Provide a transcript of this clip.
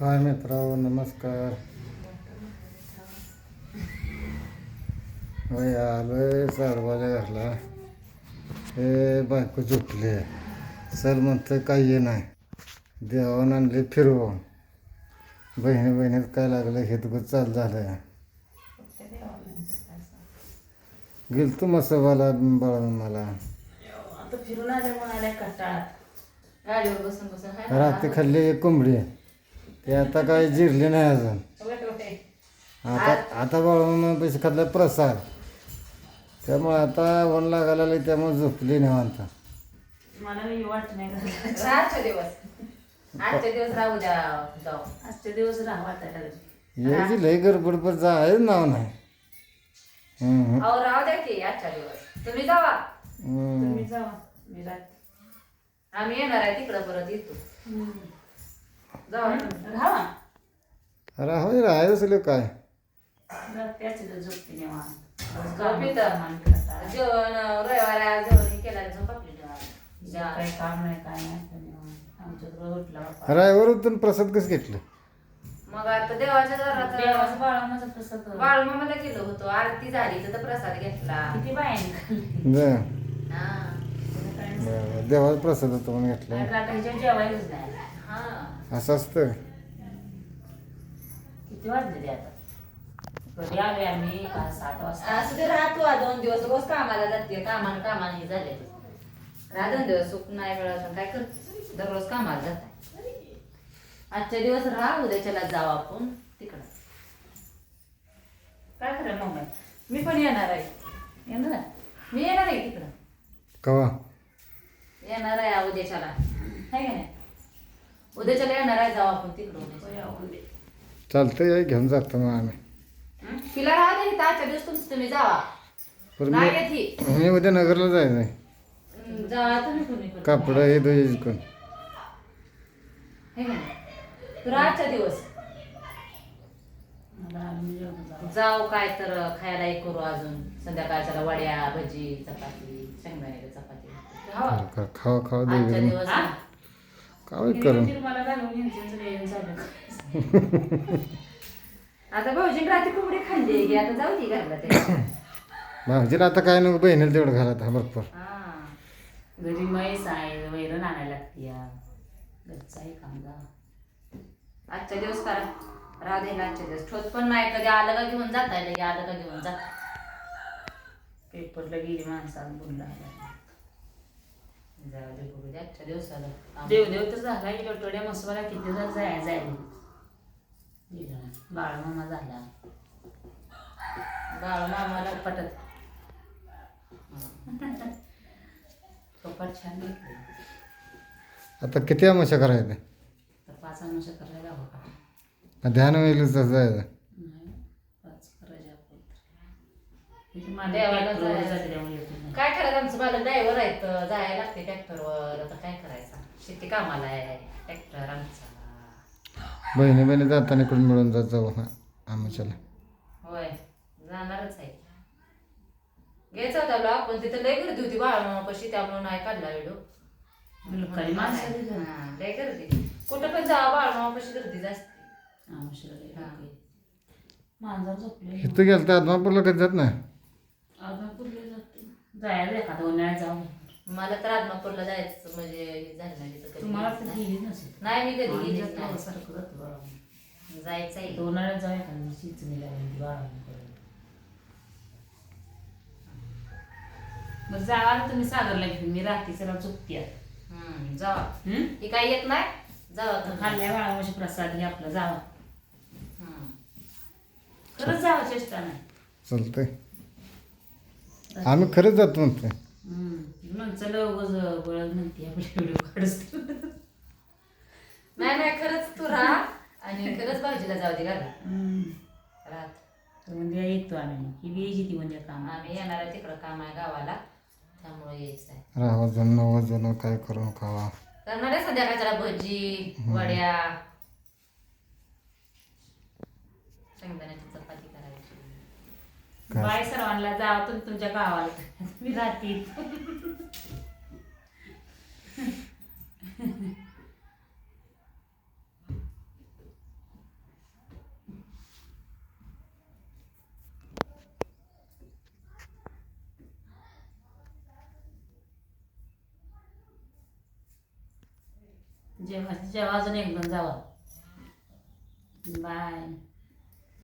हाय मित्रांनो नमस्कार। होय आलोय साडवाच्या घरला हे बायको झोपली सर म्हणतं काही ये नाही. देवान आणले फिरवून बहिणी बहिणीत काय लागलं हे तर चाल झालं गेल तू मसोबाला बाळून मला. आता फिरून आले म्हणाले कटाळात गाडीवर बसून बसून. हाय रात्री खाल्ली एक कोंबडी. ते आता काय जिरली नाही अजून. आता आता बाळून पैसे खाल्ला प्रसाद. त्यामुळे आता वन लागायला लागले त्यामुळे झोपली निवांत. मला नाही घरात. आजचे दिवस. आजचे दिवस राहू द्या जाऊ. आजचे दिवस राहा. यायची लय गडबड पण जायच नाव नाही. हम्म, अहो राहू द्या की आजच्या दिवस. तुम्ही जावा. हम्म. तुम्ही जावा. मी राहते आम्ही येणार आहे तिकडं परत येतो. जावा राहा. अरे होय राहायचं असेल काय? त्याची झोपते. जेवण रविवारी आज जेवण केलं झोप आपली जे जेवण काही काम नाही काय नाही उठला. रायवर उतरून प्रसाद कसं घेतलं? मग आता देवाच्या देवाचं घरात बाळा माझं प्रसाद बाळमामाला गेलो होतो. आरती झाली तर प्रसाद घेतला. किती बायांनी हा. बर देवाचा प्रसाद होतो म्हणून घेतलं. रात्रीच्या जेवायलाच नाही. असं असतं. किती वाजले ते आता? कधी आले आम्ही? सात वाजता. असं ते राहतो आ दोन दिवस. रोज कामाला जाते कामानं कामानं हे झाले राहा दोन दिवस सुख नाही मिळत तर काय करते? दररोज कामाला जात आजच्या दिवस राहा उद्याच्याला जाऊ आपण तिकडं. काय करेल मग मी पण येणार आहे. येणार आहे? मी येणार आहे तिकडं? कवा? येणार आहे उद्याच्याला. आहे का नाही? उद्याच्याला येणार आहे जाऊ आपण तिकडं उद्याच्याला. येऊन दे. चालतंय या घेऊन जातो मग आम्ही? तिला राहा दे इथं आजच्या दिवस तुमचं तुम्ही जावा पण नाही मी येत ही मी उद्या नगरला जायचं आहे हं, जावा तुम्ही कोणी पण कापड हे दोन कोण है नाही आजच्या दिवस जाऊ. काय तर खायला एक करू अजून संध्याकाळच्याला वड्या भजी चपाती शेंगदाण्याची चपाती खावा. खा- खावा खावा आजच्या दे दिवस हा? काय म्हणते मला घालून यांचं सगळं येऊन झालं. आता भाऊजी रात्री कोंबडी खाल्ली की? आता जाऊ ती घरला ते. भाऊजीला आता काय नको बहिणीला तेवढं घालत हा भरपूर हा. घरी म्हैस आहे वैरण आणायला लागते या. घरचा आहे कामदा आजच्या दिवस करा. दे ना आजच्या दिवस. ठोत पण नाही कधी आलं का घेऊन जाता येईल आलं का घेऊन जा. पेपरला गेली माणसाला बोलला जाऊ दे बघू दे आजच्या दिवसाला. काम. देव देव तर झाला लोटोड्या मसवाला किती जर जाय जायला. बाळमामा झाला. बाळ मामाला पटत. कपाट छान आता किती अमाशा करायचं तर पाच अनुष करायला हवं ध्यान होईल तसं जायचं. नाही पाच करायचे आपण माझ्या देवाला पेपरवर जायचं. काय करायचं? आमचं मला ड्रायव्हर आहेत जायला लागते ट्रॅक्टरवर. आता काय करायचं? शेती कामाला आहे. ट्रॅक्टर आमचा. बहिणी बहिणी जाताना इकडून मिळून जात जाऊ हा आमाशाला होय जाणारच आहे. घ्यायचा होता ब्लॉग पण तिथं लय गर्दी होती बाळमामापाशी त्यामुळे नाही काढला व्हिडिओ. लोकांनी माणसं दिली. हा, लय गर्दी. कुठं पण जावा बाळमामापाशी गर्दी जास्त. मांजर झोपले इथं गेलं तर आदमापूरला कधी जात नाही? आदमापूरला जाते जायला एखादा उन्हाळ्यात जाऊ मला तर आदमापूरला जायचं म्हणजे हे झालं नाही तिथं कधी. तुम्हाला तर नाही. गेली नसेल. नाही मी कधी आम्ही गेलीच जातो नाही सारखं जातो बाळा जायचं आहे उन्हाळ्यात जाऊ एखाद्या दिवशी चिचणीला गेली बाळा मग जावा तुम्ही सागरला घेऊन मी राहते चला चुकते हम्म, जावा. ही काही येत नाही? जावा तुम्ही. खाल्ल्या बाळा म्हणजे प्रसाद हे आपला जावा. हम्म. खरंच जावा चेष्टा नाही. चालतंय. आम्ही खरंच जातो म्हणतोय. हम्म. मग चला उगाच बळद म्हणते आपले व्हिडिओ नाही नाही खरंच तू राहा आणि खरंच भाऊजीला जाऊ दे घाला राहत. तर म्हणजे येतो आम्ही. ही वेळची ती म्हणजे काम. आम्ही येणार आहे तिकडं काम आहे गावाला. त्यामुळे यायचं आहे. राहा जण जण काय करून खावा. करणार आहे संध्याकाळच्या भजी वड्या. बाय सर्वांना जावा तुम्ही तुमच्या गावाला. मी राहते जेव्हा जेव्हा अजून एकदम जावा. बाय.